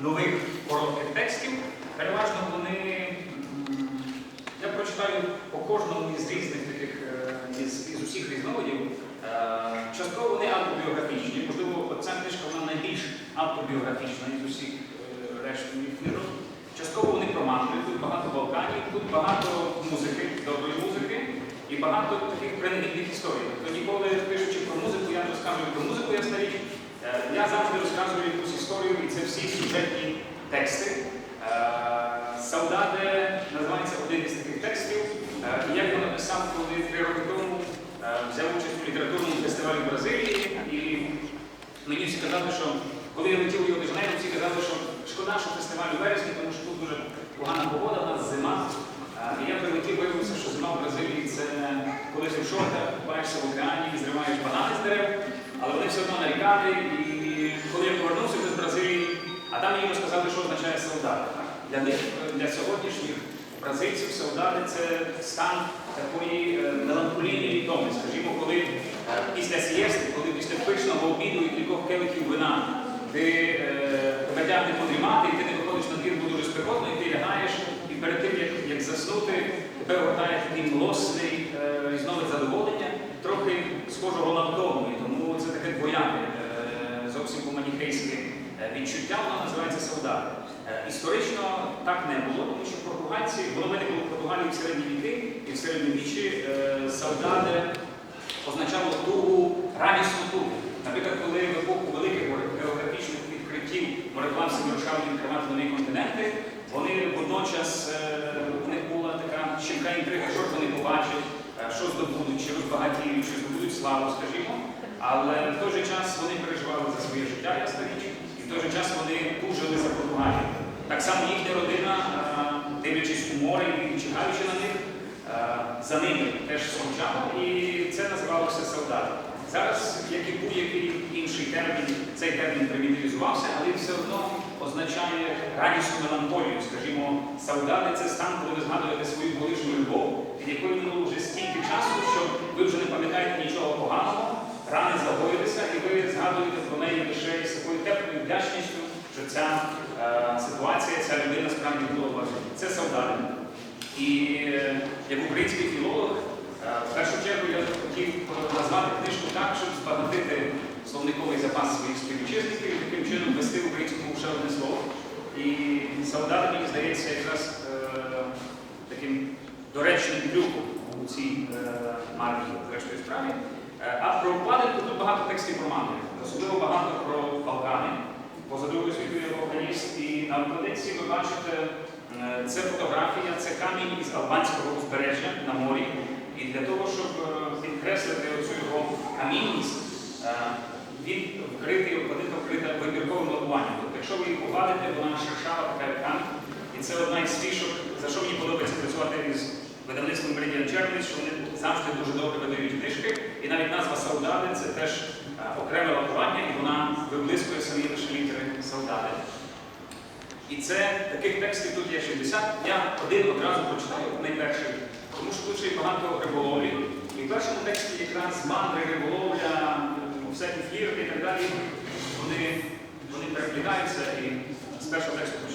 нових коротких текстів. Переважно вони, я прочитаю по кожному із різних таких, е, із, із усіх різновидів. Е, Частково вони автобіографічні, можливо, ця книжка вона найбільш автобіографічна із усіх е, моїх книжок. Частково вони про мандри, тут багато Балканів, тут багато музики, доброї музики і багато таких принагідних історій. Тобто ніколи пишучи про музику, я не розказую про музику, ясна річ. Е, Я завжди розказую якусь історію, і це всі сюжетні тексти. Е, Саудаде називається один із таких текстів. Е, і Я його написав, коли три роки тому е, взяв участь у літературному фестивалі в Бразилії. І мені всі казали, що коли я летів у Рио де всі казали, що шкода, що фестиваль у вересні, тому що тут дуже погана погода, у нас зима. І я прилетів, виявився, що зима в Бразилії це коли ти в шортах, купаєшся в океані і зриваєш банани з дерев, але вони все одно нарікали. І коли я повернувся а там мені розказали, що означає солдат. Для них, для сьогоднішніх бразильців, солдати це стан такої е, меланхолійної втоми. Скажімо, коли е, після сієсти, коли після пишного обіду і кількох келихів вина ти е, тебе подрімати, і ти не виходиш на двір, бо дуже спекотно, і ти лягаєш, і перед тим, як, як заснути, тебе огортає такий млосний е, різновид задоволення, трохи схожого на. І тому це таке двояке, е, зовсім по-маніхейськи е, відчуття, воно називається солдат. Е, Історично так не було, тому що португальці, воно виникло в Португалії в середні віки і в середньовіччі е, солдади означало тугу, радісну тугу. Наприклад, коли в епоху великих географічних відкриттів мореплавці вирушали відкривати нові континенти, вони водночас е, у них була така щемка інтрига, що вони побачать, е, що здобудуть, чи розбагатіють, чи здобудуть славу, скажімо. Але в той же час вони переживали за своє життя, ясна річ, в той же час вони тужили за Португалію. Так само їхня родина, е, дивлячись у море і чекаючи на них, е, за ними теж скучала, і це називалося солдат. Зараз, як і будь-який інший термін, цей термін примітивізувався, але все одно означає радісну меланхолію. Скажімо, солдати це стан, коли ви згадуєте свою колишню любов, від якої минуло вже стільки часу, що ви вже не пам'ятаєте нічого поганого, рани загоїлися, і ви згадуєте про неї лише з такою теплою ця е, ситуація, ця людина справді вас. Це солдати. І е, як український філолог, е, в першу чергу я хотів назвати книжку так, щоб збагатити словниковий запас своїх співвітчизників і таким чином ввести в українському ще одне слово. І солдати, мені здається, якраз е, таким доречним трюком у цій е, марці, зрештою справі. Е, А про падинку тут багато текстів про мандри, особливо багато про Балкани. Поза Другою світовою я на вкладинці ви бачите, е, це фотографія, це камінь із албанського узбережжя на морі. І для того, щоб е, підкреслити оцю його камінність, е, він вкритий, обкладинка вкрита вибірковим лакуванням. Тобто, якщо ви її погладите, вона шершава, така як камінь. І це одна із фішок, за що мені подобається працювати із видавництвом Meridian Journalist, що вони завжди дуже добре видають книжки. І навіть назва Саудади це теж окреме лакування, і вона виблискує самі лише літери Саудади. І це таких текстів тут є 60. Я один одразу прочитаю найперший, тому що тут ще й багато риболовлі. І в першому тексті якраз мандри, риболовля, всякі флірти і так далі, вони, вони переплітаються. І з першого тексту.